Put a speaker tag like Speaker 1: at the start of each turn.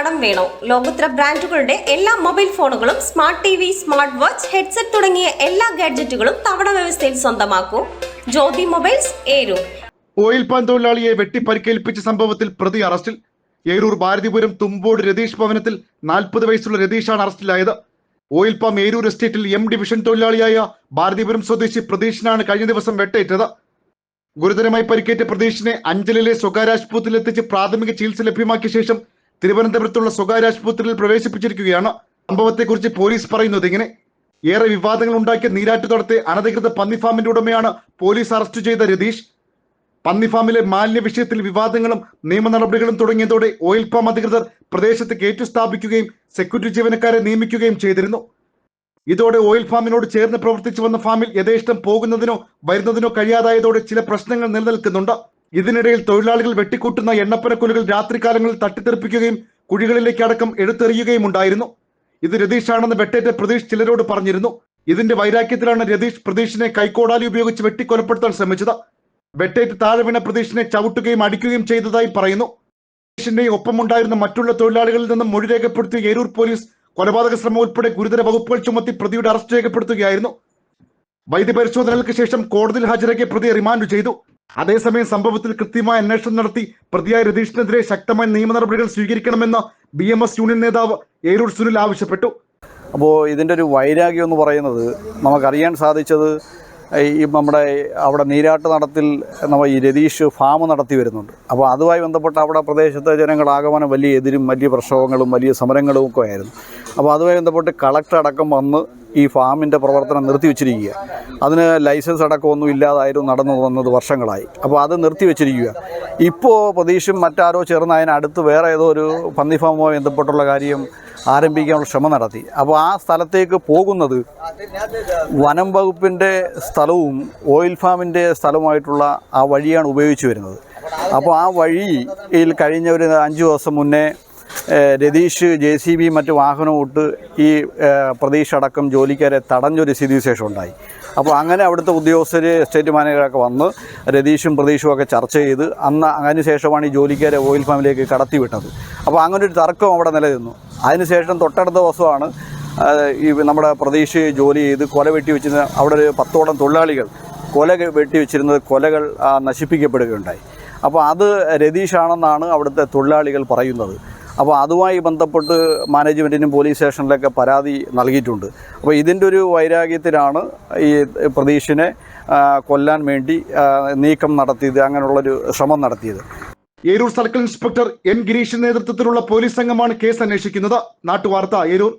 Speaker 1: കടം വേണോ? ലോകോത്തര ബ്രാൻഡുകളുടെ എല്ലാ മൊബൈൽ ഫോണുകളും smart T V smart watch headset തുടങ്ങിയ എല്ലാ ഗാഡ്ജറ്റുകളും തവണ വ്യവസ്ഥയിൽ സ്വന്തമാക്കൂ. Jyothi mobiles Eroor.
Speaker 2: Oil palm തൊഴിലാളിയെ വെട്ടിപ്പരിക്കേൽപ്പിച്ച സംഭവത്തിൽ പ്രതി അറസ്റ്റിൽ. ഏരൂർ ഭാരതിപുരം തുമ്പോട് രതീഷ് ഭവനത്തിൽ നാൽപ്പത് വയസ്സുള്ള രതീഷാണ് അറസ്റ്റിലായത്. ഓയിൽ പാം ഏരൂർ എസ്റ്റേറ്റിൽ എം ഡിവിഷൻ തൊഴിലാളിയായ ഭാരതിപുരം സ്വദേശി പ്രതീഷിനാണ് കഴിഞ്ഞ ദിവസം വെട്ടേറ്റത്. ഗുരുതരമായി പരിക്കേറ്റ പ്രതീഷിനെ അഞ്ചലിലെ സ്വകാര്യ ആശുപത്രിയിൽ എത്തിച്ച് പ്രാഥമിക ചികിത്സ ലഭ്യമാക്കിയ ശേഷം തിരുവനന്തപുരത്തുള്ള സ്വകാര്യ ആശുപത്രിയിൽ പ്രവേശിപ്പിച്ചിരിക്കുകയാണ്. സംഭവത്തെക്കുറിച്ച് പോലീസ് പറയുന്നത് ഇങ്ങനെ. ഏറെ വിവാദങ്ങൾ ഉണ്ടാക്കിയ നീരാറ്റുതടത്തെ അനധികൃത പന്നി ഫാമിന്റെ ഉടമയാണ് പോലീസ് അറസ്റ്റ് ചെയ്ത രതീഷ്. പന്നി ഫാമിലെ മാലിന്യ വിഷയത്തിൽ വിവാദങ്ങളും നിയമ നടപടികളും തുടങ്ങിയതോടെ ഓയിൽ ഫാം അധികൃതർ പ്രദേശത്ത് കയറ്റു സ്ഥാപിക്കുകയും സെക്യൂരിറ്റി ജീവനക്കാരെ നിയമിക്കുകയും ചെയ്തിരുന്നു. ഇതോടെ ഓയിൽ ഫാമിനോട് ചേർന്ന് പ്രവർത്തിച്ചു വന്ന ഫാമിൽ യഥേഷ്ടം പോകുന്നതിനോ വരുന്നതിനോ കഴിയാതായതോടെ ചില പ്രശ്നങ്ങൾ നിലനിൽക്കുന്നുണ്ട്. ഇതിനിടയിൽ തൊഴിലാളികൾ വെട്ടിക്കൂട്ടുന്ന എണ്ണപ്പനക്കുലുകൾ രാത്രികാലങ്ങളിൽ തട്ടിത്തെറിപ്പിക്കുകയും കുഴികളിലേക്ക് അടക്കം എടുത്തെറിയുകയും ഉണ്ടായിരുന്നു. ഇത് രതീഷാണെന്ന് വെട്ടേറ്റ പ്രതീഷ് ചിലരോട് പറഞ്ഞിരുന്നു. ഇതിന്റെ വൈരാഗ്യത്തിലാണ് രതീഷ് പ്രതീഷിനെ കൈക്കോടാലി ഉപയോഗിച്ച് വെട്ടിക്കൊലപ്പെടുത്താൻ ശ്രമിച്ചത്. വെട്ടേറ്റ് താഴെ വീണ പ്രതീഷിനെ ചവിട്ടുകയും അടിക്കുകയും ചെയ്തതായി പറയുന്നു. പ്രതീഷിന്റെയും ഒപ്പമുണ്ടായിരുന്ന മറ്റുള്ള തൊഴിലാളികളിൽ നിന്നും മൊഴി രേഖപ്പെടുത്തിയ ഏരൂർ പോലീസ് കൊലപാതക ശ്രമം ഉൾപ്പെടെ ഗുരുതര വകുപ്പുകൾ ചുമത്തി പ്രതിയുടെ അറസ്റ്റ് രേഖപ്പെടുത്തുകയായിരുന്നു. വൈദ്യപരിശോധനകൾക്ക് ശേഷം കോടതിയിൽ ഹാജരാക്കിയ പ്രതിയെ റിമാൻഡ് ചെയ്തു. അതേസമയം സംഭവത്തിൽ കൃത്യമായ അന്വേഷണം നടത്തി പ്രതിയായ രതീഷിനെതിരെ ശക്തമായ നിയമ നടപടികൾ സ്വീകരിക്കണമെന്ന് ബി എം എസ് യൂണിയൻ നേതാവ് ഏരൂർ സുനിൽ ആവശ്യപ്പെട്ടു.
Speaker 3: അപ്പോൾ ഇതിന്റെ ഒരു വൈരാഗ്യം എന്ന് പറയുന്നത് നമുക്കറിയാൻ സാധിച്ചത് ഈ നമ്മുടെ അവിടെ നീരാട്ട് നടത്തിൽ നമ്മൾ ഈ രതീഷ് ഫാം നടത്തി വരുന്നുണ്ട്. അപ്പോൾ അതുമായി ബന്ധപ്പെട്ട് അവിടെ പ്രദേശത്തെ ജനങ്ങളാകമാനം വലിയ എതിരും വലിയ പ്രക്ഷോഭങ്ങളും വലിയ സമരങ്ങളും ഒക്കെ ആയിരുന്നു. അപ്പോൾ അതുമായി ബന്ധപ്പെട്ട് കളക്ടർ അടക്കം വന്ന് ഈ ഫാമിന്റെ പ്രവർത്തനം നിർത്തിവെച്ചിരിക്കുക അതിന് ലൈസൻസ് അടക്കമൊന്നും ഇല്ലാതായിരുന്നു നടന്നു വന്നത് വർഷങ്ങളായി. അപ്പോൾ അത് നിർത്തിവെച്ചിരിക്കുക ഇപ്പോൾ പ്രതീക്ഷയും മറ്റാരോ ചേർന്ന് അതിനടുത്ത് വേറെ ഏതോ ഒരു പന്നി ഫാമുമായി ബന്ധപ്പെട്ടുള്ള കാര്യം ആരംഭിക്കാനുള്ള ശ്രമം നടത്തി. അപ്പോൾ ആ സ്ഥലത്തേക്ക് പോകുന്നത് വനം വകുപ്പിന്റെ സ്ഥലവും ഓയിൽ ഫാമിന്റെ സ്ഥലവുമായിട്ടുള്ള ആ വഴിയാണ് ഉപയോഗിച്ച് വരുന്നത്. അപ്പോൾ ആ വഴിയിൽ കഴിഞ്ഞ ഒരു അഞ്ച് ദിവസം മുന്നേ രതീഷ് ജെ സി ബി മറ്റ് വാഹനം ഇട്ട് ഈ പ്രതീക്ഷ അടക്കം ജോലിക്കാരെ തടഞ്ഞൊരു സ്ഥിതി വിശേഷം ഉണ്ടായി. അപ്പോൾ അങ്ങനെ അവിടുത്തെ ഉദ്യോഗസ്ഥർ എസ്റ്റേറ്റ് മാനേജറൊക്കെ വന്ന് രതീഷും പ്രതീഷും ഒക്കെ ചർച്ച ചെയ്ത് അന്ന് അതിന് ശേഷമാണ് ഈ ജോലിക്കാരെ ഓയിൽ ഫാമിലേക്ക് കടത്തിവിട്ടത് അപ്പോൾ അങ്ങനെ ഒരു തർക്കം അവിടെ നിലനിന്നു. അതിനുശേഷം തൊട്ടടുത്ത ദിവസമാണ് ഈ നമ്മുടെ പ്രതീക്ഷ ജോലി ചെയ്ത് കൊല വെട്ടി വെച്ചിരുന്ന അവിടെ ഒരു പത്തോളം തൊഴിലാളികൾ കൊല വെട്ടി വെച്ചിരുന്നത് കൊലകൾ നശിപ്പിക്കപ്പെടുകയുണ്ടായി. അപ്പോൾ അത് രതീഷാണെന്നാണ് അവിടുത്തെ തൊഴിലാളികൾ പറയുന്നത്. അപ്പോൾ അതുമായി ബന്ധപ്പെട്ട് മാനേജ്മെന്റിനും പോലീസ് സ്റ്റേഷനിലൊക്കെ പരാതി നൽകിയിട്ടുണ്ട്. അപ്പോൾ ഇതിന്റെ ഒരു വൈരാഗ്യത്തിലാണ് ഈ പ്രതീഷിനെ കൊല്ലാൻ വേണ്ടി നീക്കം നടത്തിയത് അങ്ങനെയുള്ളൊരു ശ്രമം നടത്തിയത്.
Speaker 2: ഏരൂർ സർക്കിൾ ഇൻസ്പെക്ടർ എൻ ഗിരീഷിന്റെ നേതൃത്വത്തിലുള്ള പോലീസ് സംഘമാണ് കേസ് അന്വേഷിക്കുന്നത്. നാട്ടുവാർത്ത ഏരൂർ.